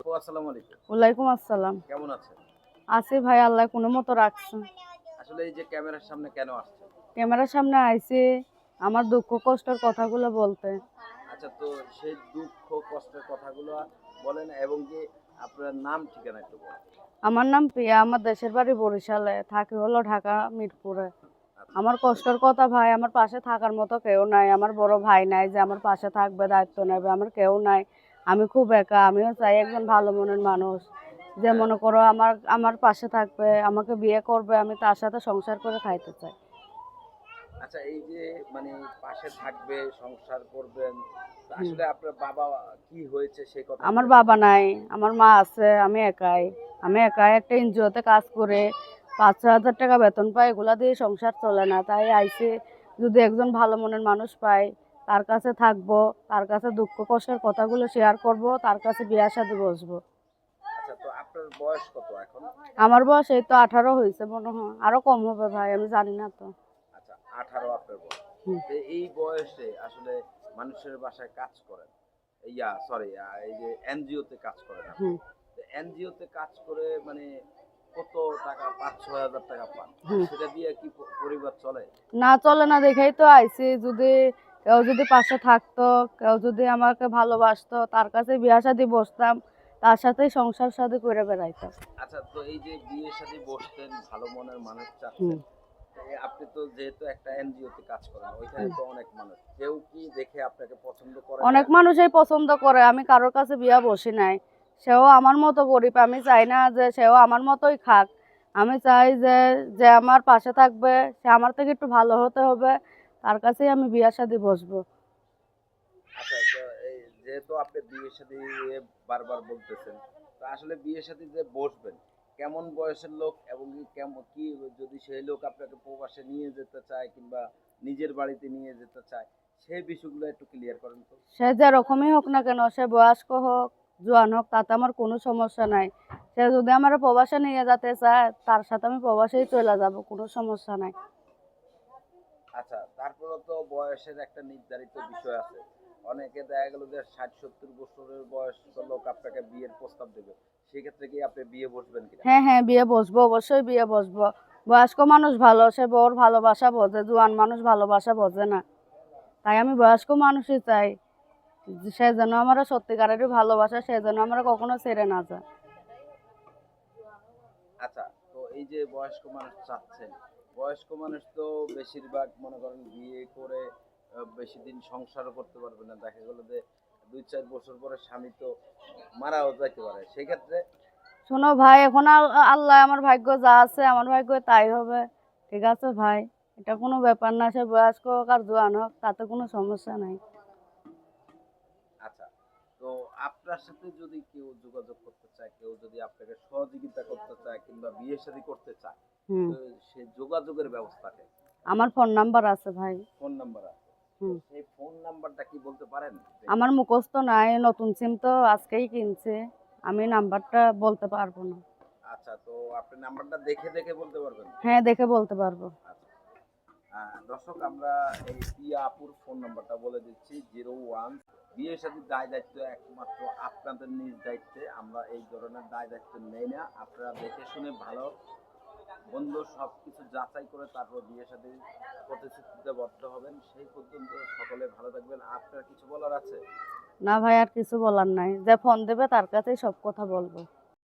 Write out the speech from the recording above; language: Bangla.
আপু আসসালামু আলাইকুম। ওয়ালাইকুম আসসালাম। কেমন আছেন? আছি ভাই আল্লাহ কোনো মতো রাখছে। আসলে এই যে ক্যামেরার সামনে কেন আসছেন ক্যামেরার সামনে আইছি আমার দুঃখ কষ্টের কথাগুলো বলতে। আচ্ছা তো সেই দুঃখ কষ্টের কথাগুলো বলেন এবং কি আপনার নাম ঠিকানা একটু বলেন। আমার নাম পিয়া আমার দেশের বাড়ি বরিশালে থাকি হলো ঢাকা মিরপুরে। আমার কষ্টের কথা ভাই আমার পাশে থাকার মতো কেউ নাই। আমার বড় ভাই নাই যে আমার পাশে থাকবে দায়িত্ব নেবে আমার কেউ নাই। আমি খুব একা আমিও চাই একজন ভালো মনের মানুষ যে মনে করো আমার আমার পাশে থাকবে আমাকে বিয়ে করবে আমি তার সাথে সংসার করে খাইতে চাই। আচ্ছা এই যে মানে পাশে থাকবে সংসার করবেন আসলে আপনার বাবা কি হয়েছে সেই কথা? আমার বাবা নাই আমার মা আছে আমি একাই। আমি একাই একটা এনজিওতে কাজ করে পাঁচ ছ হাজার টাকা বেতন পাই এগুলা দিয়ে সংসার চলে না। তাই আইসে যদি একজন ভালো মনের মানুষ পাই তার কাছে থাকব তার কাছে দুঃখ কষ্টের কথাগুলো শেয়ার করব তার কাছে বিয়ার সাথে বসবো। আচ্ছা তো আপনার বয়স কত এখন? আমার বয়স এই তো আঠারো হয়েছে মনে হয়। আরও কম হবে ভাই আমি জানি না তো। আচ্ছা আঠারো আপনার বয়স। এই বয়সে আসলে মানুষের বাসায় কাজ করেন? ইয়া সরি এই যে এনজিওতে কাজ করেন এনজিওতে কাজ করে মানে কত টাকা পাঁচ ছয় হাজার টাকা পান? সেটা দিয়ে কি পরিবার চলে? না চলে না দেখেই তো আইসি। যদি কেউ যদি পাশে থাকতো কেউ যদি আমাকে ভালোবাসতো তার কাছে বিয়া শাদি বসতাম তার সাথেই সংসার শাদি করে বেড়াইতাম। আচ্ছা তো এই যে বিয়ে শাদী বসতেন ভালো মনের মানুষ। চাচ্ছেন আপনি তো যেহেতু একটা এনজিওতে কাজ করেন ওইখানে তো অনেক মানুষ কেউ কি দেখে আপনাকে পছন্দ করে অনেক মানুষই পছন্দ করে আমি কারোর কাছে বিয়া বসি নাই। সেও আমার মতো গরিব আমি চাই না যে সেও আমার মতোই খাক। আমি চাই যে যে আমার পাশে থাকবে সে আমার থেকে একটু ভালো হতে হবে তার কাছেই আমি বিয়া শাদি বসবো। আচ্ছা এই যেহেতু আপনি বিয়ে শাদী বারবার বলতেছেন তো আসলে বিয়ে শাদী যে বসবেন কেমন বয়সের লোক এবং কেমন কি যদি সেই লোক আপনাকে প্রবাসে নিয়ে যেতে চায় কিংবা নিজের বাড়িতে নিয়ে যেতে চায় সেই বিষয়গুলো একটু ক্লিয়ার করেন তো। সে যেরকমই হোক না কেন সে বয়স্ক হোক জোয়ান হোক তাতে আমার কোনো সমস্যা নাই। সে যদি আমার প্রবাসে নিয়ে যেতে চায় তার সাথে আমি প্রবাসেই চলে যাব কোনো সমস্যা নাই। আচ্ছা তারপরে তো বয়সের একটা নির্ধারিত বিষয় আছে। অনেকে দেখা গেল যে ষাট সত্তর বছরের বয়স্ক লোক আপনাকে বিয়ের প্রস্তাব দেবে। সেক্ষেত্রে কি আপনি বিয়ে বসবেন কিনা? হ্যাঁ হ্যাঁ বিয়ে বসবো অবশ্যই বিয়ে বসবো। বয়স্ক মানুষ ভালো সে বউর ভালোবাসা বোঝে জোয়ান মানুষ ভালোবাসা বোঝে না। তাই আমি বয়স্ক মানুষই চাই যে সে যেন আমার সত্যিকারেরই ভালোবাসা সে যেন আমরা কখনো ছেড়ে না যায়। আচ্ছা তো এই যে বয়স্ক মানুষ চাচ্ছেন বয়স্ক মানুষ তো বেশিরভাগ মনে করেন বিয়ে করে বেশি দিন সংসারও করতে পারবে না। দেখা গেলো যে দুই চার বছর পরে স্বামী তো মারাও যাইতে পারে। সেক্ষেত্রে শোনো ভাই এখন আল্লাহ আমার ভাগ্য যা আছে আমার ভাগ্য তাই হবে। ঠিক আছে ভাই? এটা কোনো ব্যাপার না সে বয়স্ক হোক আর জোয়ান হোক তাতে কোনো সমস্যা নাই। আচ্ছা তো আপনার সাথে যদি কেউ যোগাযোগ করতে চায় কেউ যদি আপনাকে সহযোগিতা করতে চায় কিংবা বিয়ে শাদী করতে চায় সে যোগাযোগের ব্যবস্থাটা আমার ফোন নাম্বার আছে ভাই। ফোন নাম্বার আছে। সেই ফোন নাম্বারটা কি বলতে পারেন? আমার মুখস্থ নাই নতুন সিম তো আজকেই কিনছে। আমি নাম্বারটা বলতে পারব না। আচ্ছা তো আপনি নাম্বারটা দেখে দেখে বলতে পারবেন? হ্যাঁ দেখে বলতে পারব। দর্শক আমরা এই পিয়া আপুর ফোন নাম্বারটা বলে দিচ্ছি জিরো ওয়ান। বিয়ের সাথে দায় দায়িত্ব একমাত্র আপনাদের নিজ দায়িত্বে। আমরা এই ধরনের দায় দায়িত্ব নেই না। আপনারা দেখে শুনে ভালো বন্ধু সব কিছু যাচাই করে তারপর বিয়ে সাথে প্রতিশ্রুতিতে বদ্ধ হবেন। সেই পর্যন্ত সকলে ভালো থাকবেন। আপনার কিছু বলার আছে? না ভাই, আর কিছু বলার নাই। যে ফোন দেবে তার কাছেই সব কথা বলব।